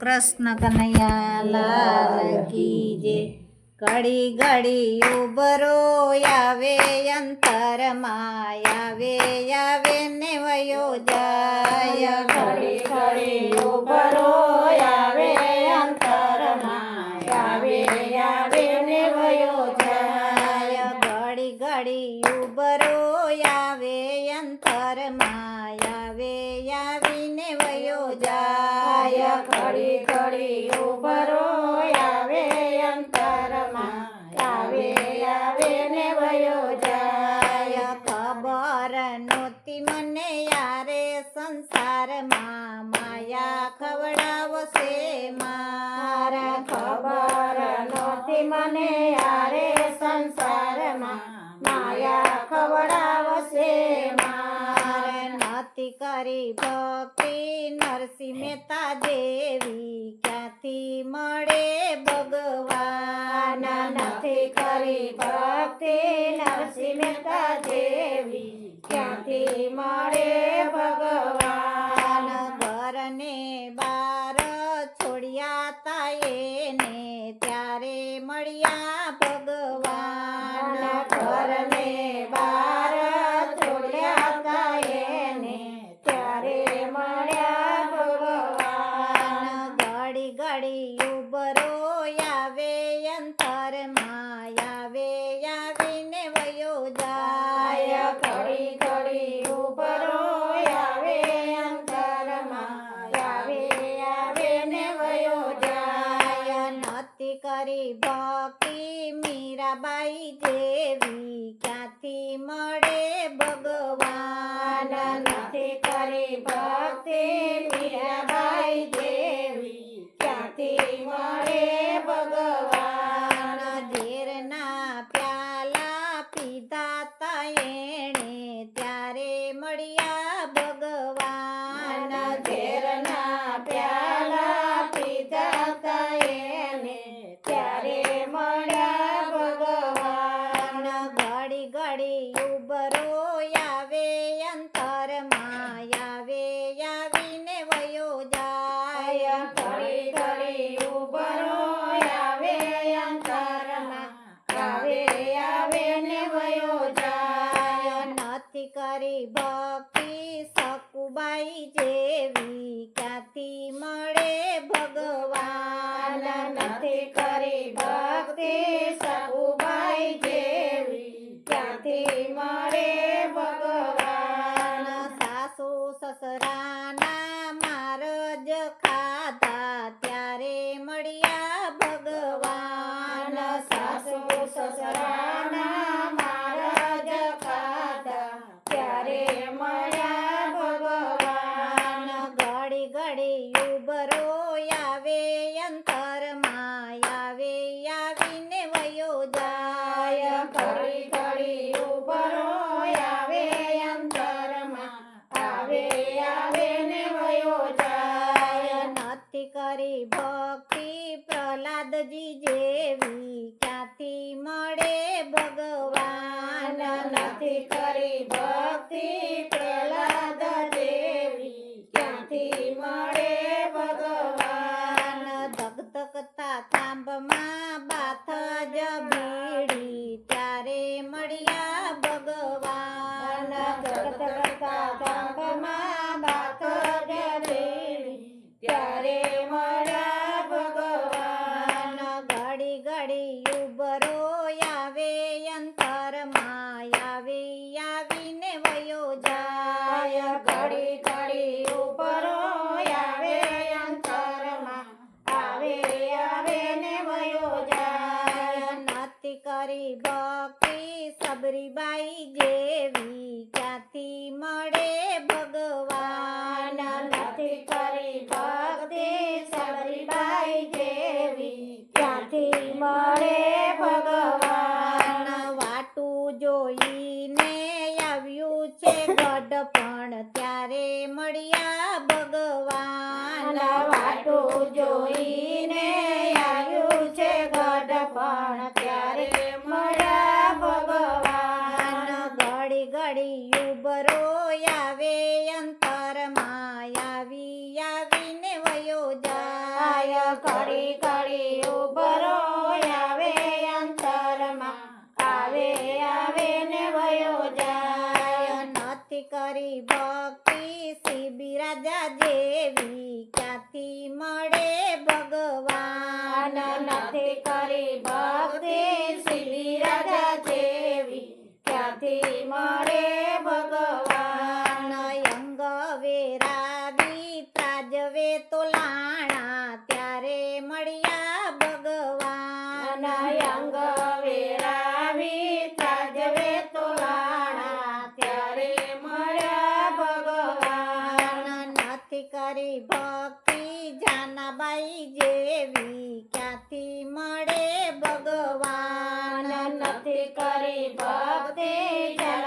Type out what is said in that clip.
કૃષ્ણ કનૈયા લાલ કી જે ઘડી ઘડી ઉભરો, આવે અંતર આવે આવે ને વયો જાય. ઘડી ઘડી જાય ઘડી ઉભરો, આવે અંતરમાં, આવે ને વયો જાય. ખબર નહોતી મને યારે સંસારમાં, માયા ખવડાવશે મારા. ખબર નહોતી મને યારે સંસારમાં, માયા ખવડાવશે મારે. નથી કરી ભક્તિ નરસિંહ મહેતા દેવી ક્યાંથી મળે ભગવાન? નથી કરી ભક્તિ નરસિંહ મહેતા દેવી ક્યાંથી મળે ભગવાન અંતરમાં આવે આવીને વયો જાય. આવે અંતરમાં આવે આવે ને વયો જાય. નથી કરી ભક્તિ મીરાબાઈ જેવી ક્યાંથી મળે ભગવાન? નથી કરી ભક્તિ મીરાબાઈ જેવી આવે ને વયો નથી કરી ભક્તિ સકુબાઈ જેવી ક્યાંથી ઘડી ઘડી ઉભરો આવે અંતરમાં. આવે આવે ને વયો જાય. નથી કરી ભક્તિ પ્રહલાદજી જેવી. ક્યાંથી મળે ભગવાન? નથી કરી ભક્તિ પ્રહલાદ જેવી. ક્યાંથી મળે ભગવાન? ધક થાંભમાં બાથ જ બીડી ત્યારે મળ્યા ભગવાન ધક ધકતા થાંભમાં બાથ જ બીડી ત્યારે મળ્યા ભગવાન ઘડી ઘડી ઉભરો આવે અંતરમાં આવે આવીને વયો જાય ઘડી ઘડી ઉભરો આવે અંતરમાં આવે આવે ને વયો જાય નથી કરી ભક્તિ સબરીબાઈ જેવી ક્યાંથી મળે ભગવાન. નથી કરી ભક્તિ સાબરીબાઈ જેવી ક્યાંથી મળે ભગવાન. વાટું જોઈને આવ્યું છે ગઢપણ ત્યારે મળ્યા ભગવાન. વાટું જોઈને કરો આવે અંતર માયાવી આવીને વયો જાય કરી કરી આવે અંતરમાં આવે આવે ને વયો જાય. નથી કરી ભક્તિ શિબિરાજા દેવી ક્યાંથી મળે ભગવાન? નથી કરી ભક્તિ શિબિરાજા દેવી ક્યાંથી કરી ભક્તિ જન